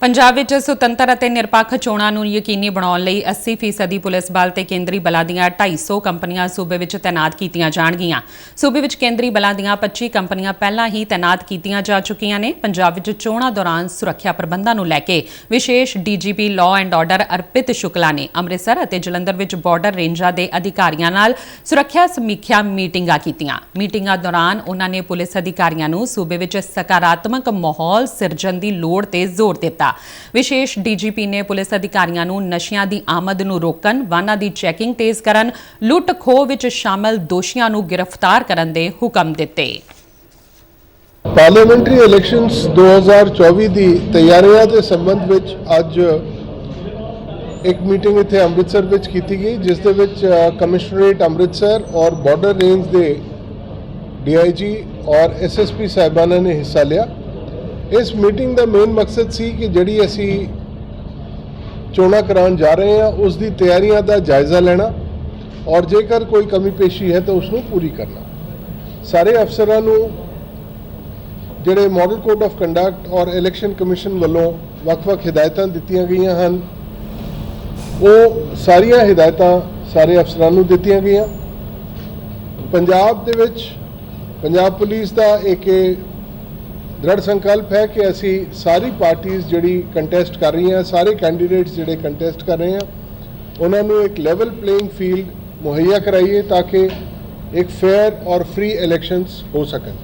ਪੰਜਾਬ ਵਿੱਚ ਸੁਤੰਤਰ ਅਤੇ ਨਿਰਪੱਖ ਚੋਣਾਂ ਨੂੰ ਯਕੀਨੀ ਬਣਾਉਣ ਲਈ 80% ਪੁਲਿਸ ਬਲ ਤੇ ਕੇਂਦਰੀ ਬਲਾਂ ਦੀਆਂ 250 ਕੰਪਨੀਆਂ ਸੂਬੇ ਵਿੱਚ ਤਾਇਨਾਤ ਕੀਤੀਆਂ ਜਾਣਗੀਆਂ। ਸੂਬੇ ਵਿੱਚ ਕੇਂਦਰੀ ਬਲਾਂ ਦੀਆਂ 25 ਕੰਪਨੀਆਂ ਪਹਿਲਾਂ ਹੀ ਤਾਇਨਾਤ ਕੀਤੀਆਂ ਜਾ ਚੁੱਕੀਆਂ ਨੇ। ਪੰਜਾਬ ਵਿੱਚ ਚੋਣਾਂ ਦੌਰਾਨ ਸੁਰੱਖਿਆ ਪ੍ਰਬੰਧਾਂ ਨੂੰ ਲੈ ਕੇ ਵਿਸ਼ੇਸ਼ DGP law and order Arpit Shukla ਨੇ ਅੰਮ੍ਰਿਤਸਰ ਅਤੇ ਜਲੰਧਰ ਵਿੱਚ ਬਾਰਡਰ ਰੇਂਜਾਂ ਦੇ ਅਧਿਕਾਰੀਆਂ ਨਾਲ ਸੁਰੱਖਿਆ ਸਮੀਖਿਆ ਮੀਟਿੰਗਾਂ ਕੀਤੀਆਂ। ਮੀਟਿੰਗਾਂ ਦੌਰਾਨ ਉਹਨਾਂ ਨੇ ਪੁਲਿਸ ਅਧਿਕਾਰੀਆਂ ਨੂੰ ਸੂਬੇ ਵਿੱਚ ਸਕਾਰਾਤਮਕ ਮਾਹੌਲ ਸਿਰਜਣ ਦੀ ਲੋੜ ਤੇ ਜ਼ੋਰ ਦਿੱਤਾ। ਵਿਸ਼ੇਸ਼ ਡੀਜੀਪੀ ਨੇ ਪੁਲਿਸ ਅਧਿਕਾਰੀਆਂ ਨੂੰ ਨਸ਼ਿਆਂ ਦੀ ਆਮਦ ਨੂੰ ਰੋਕਣ, ਵਾਹਨਾਂ ਦੀ ਚੈਕਿੰਗ ਤੇਜ਼ ਕਰਨ ਲੁੱਟ ਖੋਹ ਵਿੱਚ ਸ਼ਾਮਲ ਦੋਸ਼ੀਆਂ ਨੂੰ ਗ੍ਰਿਫਤਾਰ ਕਰਨ ਦੇ ਹੁਕਮ ਦਿੱਤੇ। ਪਾਰਲੀਮੈਂਟਰੀ ਇਲੈਕਸ਼ਨਸ 2024 ਦੀ ਤਿਆਰੀਆਂ ਦੇ ਸੰਬੰਧ ਵਿੱਚ ਅੱਜ ਇੱਕ ਮੀਟਿੰਗ ਇੱਥੇ ਅੰਮ੍ਰਿਤਸਰ ਵਿੱਚ ਕੀਤੀ ਗਈ, ਜਿਸ ਦੇ ਵਿੱਚ ਕਮਿਸ਼ਨਰੇਟ ਅੰਮ੍ਰਿਤਸਰ ਔਰ ਬਾਰਡਰ ਰੇਂਜ ਦੇ ਡੀਆਈਜੀ ਔਰ ਐਸਐਸਪੀ ਸਾਹਿਬਾਨਾਂ ਨੇ ਹਿੱਸਾ ਲਿਆ। ਇਸ ਮੀਟਿੰਗ ਦਾ ਮੇਨ ਮਕਸਦ ਸੀ ਕਿ ਜਿਹੜੀ ਅਸੀਂ ਚੋਣਾਂ ਕਰਾਉਣ ਜਾ ਰਹੇ ਹਾਂ, ਉਸ ਦੀ ਤਿਆਰੀਆਂ ਦਾ ਜਾਇਜ਼ਾ ਲੈਣਾ ਔਰ ਜੇਕਰ ਕੋਈ ਕਮੀ ਪੇਸ਼ੀ ਹੈ ਤਾਂ ਉਸ ਨੂੰ ਪੂਰੀ ਕਰਨਾ। ਸਾਰੇ ਅਫਸਰਾਂ ਨੂੰ ਜਿਹੜੇ ਮਾਡਲ ਕੋਡ ਆਫ ਕੰਡਕਟ ਔਰ ਇਲੈਕਸ਼ਨ ਕਮਿਸ਼ਨ ਵੱਲੋਂ ਵੱਖ-ਵੱਖ ਹਦਾਇਤਾਂ ਦਿੱਤੀਆਂ ਗਈਆਂ ਹਨ, ਉਹ ਸਾਰੀਆਂ ਹਦਾਇਤਾਂ ਸਾਰੇ ਅਫਸਰਾਂ ਨੂੰ ਦਿੱਤੀਆਂ ਗਈਆਂ। ਪੰਜਾਬ ਦੇ ਵਿੱਚ ਪੰਜਾਬ ਪੁਲਿਸ ਦਾ ਇੱਕ ਦ੍ਰਿੜ ਸੰਕਲਪ ਹੈ ਕਿ ਅਸੀਂ ਸਾਰੀ ਪਾਰਟੀਆਂ ਜਿਹੜੀ ਕੰਟੈਸਟ ਕਰ ਰਹੀਆਂ, ਸਾਰੇ ਕੈਂਡੀਡੇਟਸ ਜਿਹੜੇ ਕੰਟੈਸਟ ਕਰ ਰਹੇ ਆ ਉਹਨਾਂ ਨੂੰ ਇੱਕ ਲੈਵਲ ਪਲੇਇੰਗ ਫੀਲਡ ਮੁਹੱਈਆ ਕਰਾਈਏ ਤਾਂ ਕਿ ਇੱਕ ਫੇਅਰ ਔਰ ਫ੍ਰੀ ਇਲੈਕਸ਼ਨਸ ਹੋ ਸਕਣ।